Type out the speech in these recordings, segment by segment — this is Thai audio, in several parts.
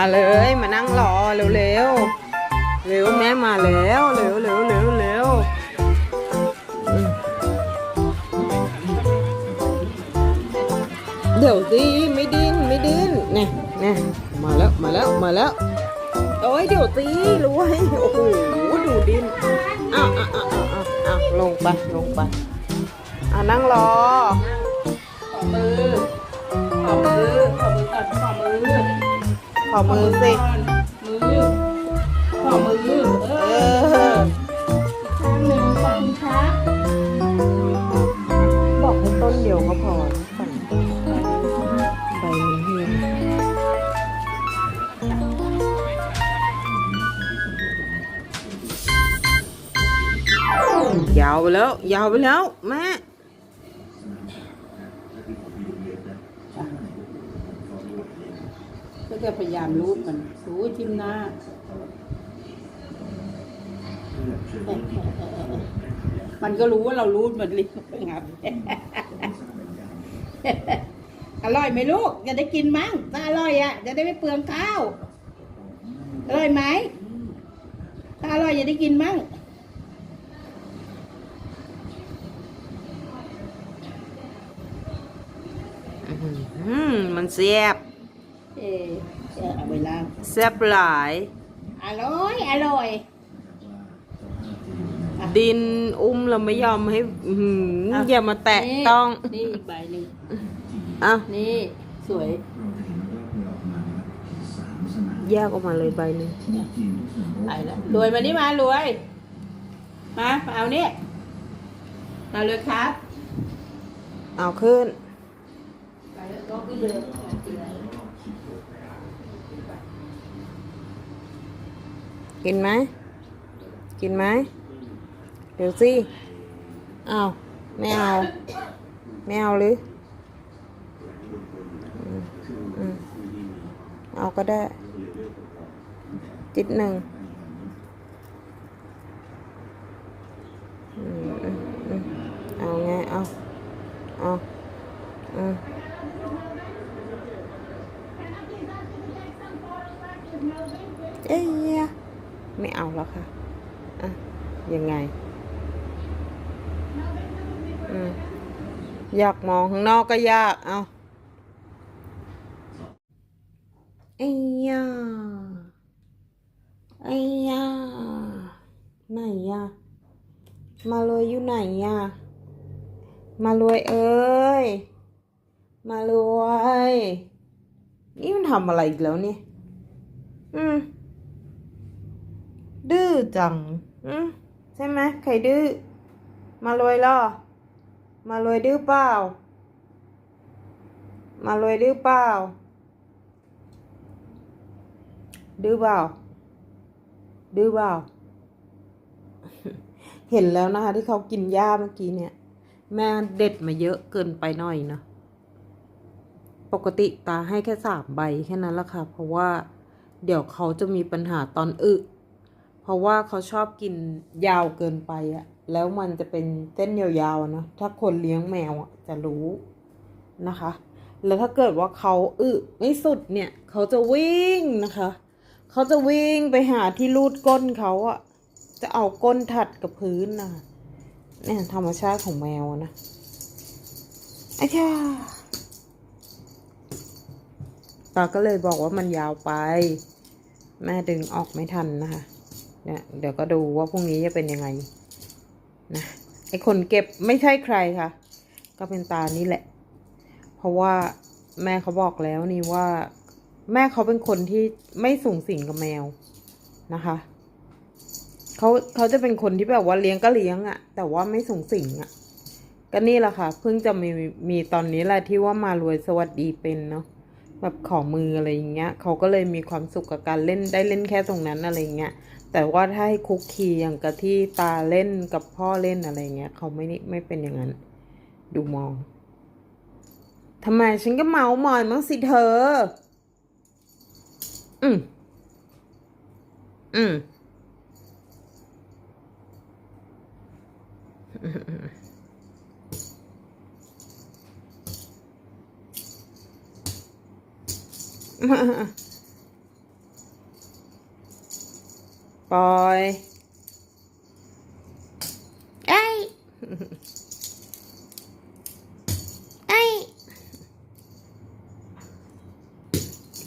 าเลยมานั่งรอเร็วเร็วเร็วแม่มาแล้วเร็วเร็วเร็วเร็วเดี๋ยวสิไม่ดิ้นไม่ดิ้นเนี่ยเนี่ยมาแล้วมาแล้วมาแล้วโอ้ยเดี๋ยวสิรวยโอ้โหดูดิ้นอ้าวอ้าวอ้าวอ้าวอ้าวลงไปลงไปอ่านั่งรอขอมือขอมือขอมือก่อนขอมือ ขอมือสิ มือ ขอมือ เอเอออ ข้างหนึ่งขอบคุณครับบอกให้ต้นเดียวก็พอสั่งใบมันเหี่ยยาวไปแล้ว ยาวไปแล้วแม่ ก็จะพยายามรูดมันรูดทิมหน้ามันก็รู้ว่าเรารูดมันลิ้นงับอร่อยไหมลูกจะได้กินมั้งถ้าอร่อยอะ จะได้ไม่เปลืองข้าว อร่อยไหมถ้าอร่อยจะได้กินมั้งอืมมันเสียบ เออเอาไปล้างเสียบหลาย อร่อย อร่อย ดินอุ้มเราไม่ยอมให้อื้อหืออย่ามาแตะต้องนี่อีกใบหนึ่งอะนี่สวย แยกออกมาเลยใบหนึ่งไปแล้วรวยมานี่มารวย มามาเอาเนี่ยมาเลยครับเอาขึ้น ไปแล้วก็ขึ้นเลย กินไหม กินไหม เดี๋ยวสิเอาไม่เอา ไม่เอาหรือเอาก็ได้ จิตหนึ่งเอาไง เอา เอาอืมเอ้ย ไม่เอาแล้วค่ะอะยังไงอยากมองข้างนอกก็ยาก เอาไอ้ยาไอ้ยาไหนยะมาเลยอยู่ไหนยะมารวยเอ้ย มารวยนี่มันทำอะไรอีกแล้วเนี่ย อืม ดื้อจังอืมใช่ไหมใครดื้อมารวยเหรอมารวยดื้อเปล่า มารวยดื้อเปล่า ดื้อเปล่า ดื้อเปล่า เห็นแล้วนะคะ ที่เขากินหญ้าเมื่อกี้เนี่ย แม่เด็ดมาเยอะเกินไปหน่อยนะปกติตาให้แค่สามใบแค่นั้นแหละค่ะ เพราะว่า เดี๋ยวเขาจะมีปัญหาตอนอึเพ ราะว่าเขาชอบกินยาวเกินไปอะแล้วมันจะเป็นเส้นยาวๆนะถ้าคนเลี้ยงแมวอะจะรู้นะคะ แล้วถ้าเกิดว่าเขาอึไม่สุดเนี่ย เขาจะวิ่งนะคะ เขาจะวิ่งไปหาที่รูดก้นเขาอะจะเอาก้นถัดกับพื้นนะเนี่ยธรรมชาติของแมวนะไอ้ช่าตาก็เลยบอกว่ามันยาวไป แม่ดึงออกไม่ทันนะคะ เนี่ยเดี๋ยวก็ดูว่าพรุ่งนี้จะเป็นยังไงนะไอคนเก็บไม่ใช่ใครค่ะ ก็เป็นตานี่แหละ เพราะว่าแม่เขาบอกแล้วนี่ว่า แม่เขาเป็นคนที่ไม่สูงสิงกับแมวนะคะเขาเขาจะเป็นคนที่แบบว่าเลี้ยงก็เลี้ยงอะ่ะแต่ว่าไม่สูงสิงอะ่ะก็นี่แหละค่ะ เพิ่งจะมีมีตอนนี้แหละที่ว่ามารวยสวัสดีเป็นเนาะแบบขอมืออะไรอย่างเงี้ยเขาก็เลยมีความสุขกับการเล่นได้เล่นแค่ตรงนั้นอะไรเงี้ย แต่ว่าถ้าให้คุกคีอย่างกับที่ตาเล่นกับพ่อเล่นอะไรเงี้ยเขาไม่นี่ไม่เป็นอย่างนั้น ดูมองทำไมฉันก็เมาหมอยมั้งสิเธอ อืมอืมม ปล่อยไอ้ไอ้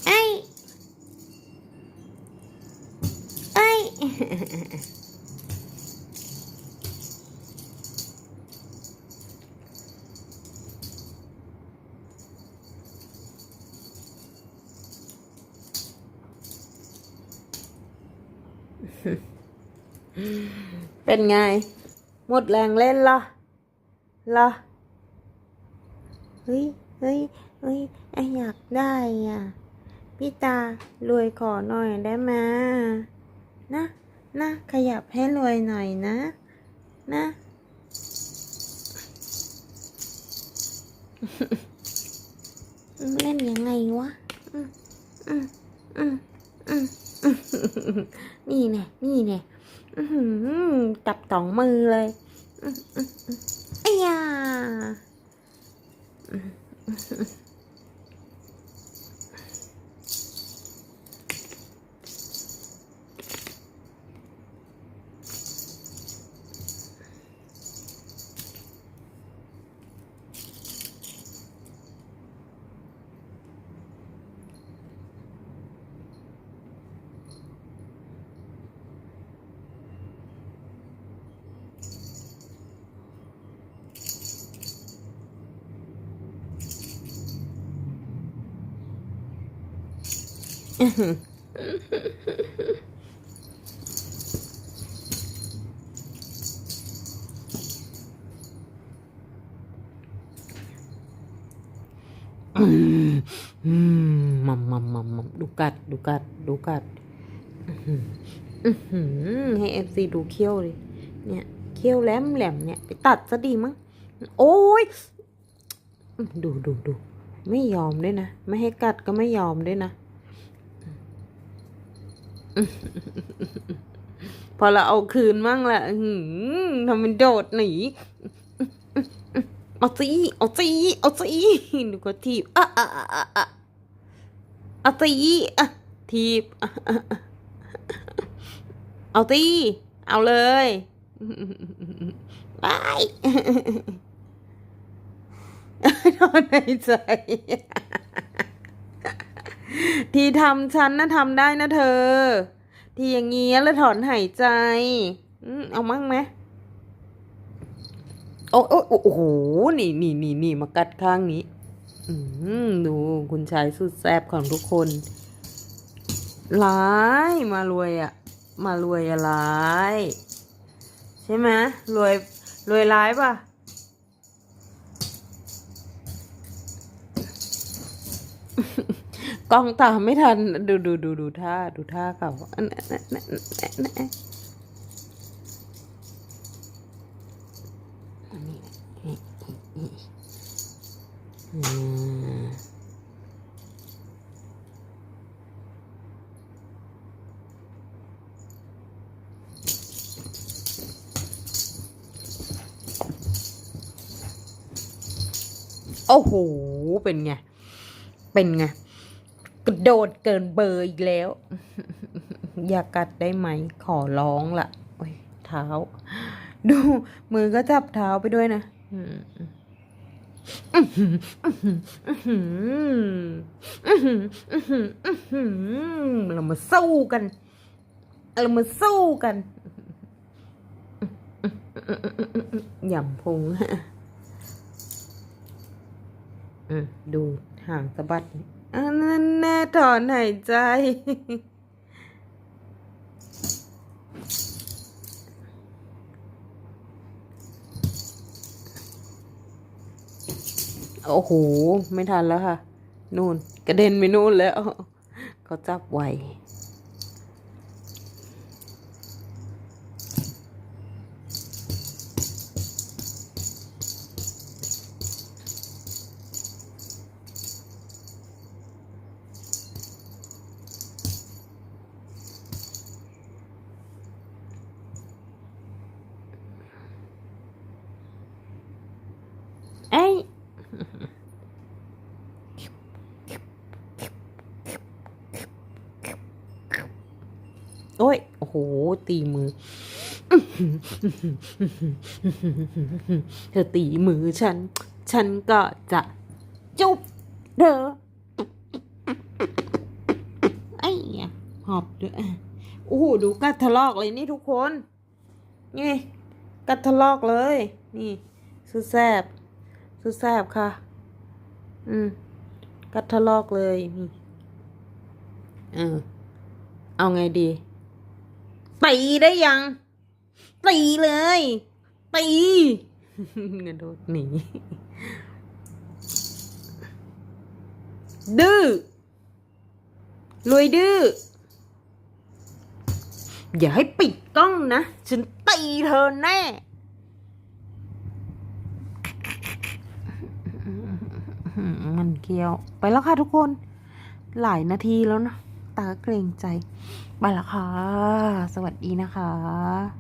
ไอ้ไอ้ เป็นไง หมดแรงเล่นละละเฮ้ยเฮ้ยเฮ้ยไออยากได้อะ พี่ตารวยขอหน่อยได้ไหมนะนะขยับให้รวยหน่อยนะ นะเล่นยังไงวะ อืมอืมอืมอืมอืมนี่แน่นี่แน่อื้อหือจับสองมือเลยอื้ออื้ออื้อไอ้ยา มัมมัมมัมมัมดูกัด ดูกัด ดูกัดให้เอฟซีดูเขี้ยวเลยเนี่ยเขี้ยวแหลมแหลมเนี่ย ไปตัดซะดีมั้ง โอ้ย ดูดูดู ไม่ยอมด้วยนะ ไม่ให้กัดก็ไม่ยอมด้วยนะ พอเราเอาคืนมั่งละหทำเป็นโดดหนีเอาสิเอาสิเอาสิดูก็ทีบอะอะอะอะเอาสิอะทีบอะอะอะเอาสิเอาเลยไปนอนในใจ ที่ทำฉันนะทำได้นะเธอ ที่อย่างงี้แล้วถอนหายใจอืมเอามั่งไหมโอ้โอ้โอ้โหนี่นี่นี่นี่มากัดข้างนี้อดูคุณชายสุดแซ่บของทุกคน ร้ายมารวยอะมารวยอะไรใช่ไหมรวยรวยร้ายป่ะ กล้องตามไม่ทัน ดูดูดูดูท่าดูท่าเขาอันนั้นอันนั้นนั้นอันนี้นี่นี่นี่อืมโอ้โห เป็นไง เป็นไง กระโดดเกินเบอร์อีกแล้ว อย่ากัดได้ไหม ขอร้องละโอ้ยเท้า ดู มือก็จับเท้าไปด้วยนะเรามาสู้กัน เรามาสู้กันหย่ำพุงดูห่างสะบัด อันนั้นแน่ถอนหายใจโอ้โห ไม่ทันแล้วค่ะ นู่น กระเด็นไปนู่นแล้ว เขาจับไว โอ้ย โอ้โห ตีมือ เธอตีมือฉัน ฉันก็จะจุบเธอไอ้ยหอบด้วยโอ้โห ดูกัดทะลอกเลยนี่ทุกคน นี่กัดทะลอกเลย นี่สุดแซบสุดแซบค่ะ อืม กัดทะลอกเลยนี่เออเอาไงดี ตีได้ยัง ตีเลยตีกระโดดหนีดื้อลุยดื้ออย่าให้ปิดกล้องนะ ฉันตีเธอแน่มันเกี้ยว ไปแล้วค่ะทุกคน หลายนาทีแล้วนะ ตาเกรงใจ ไปแล้วค่ะ สวัสดีนะคะ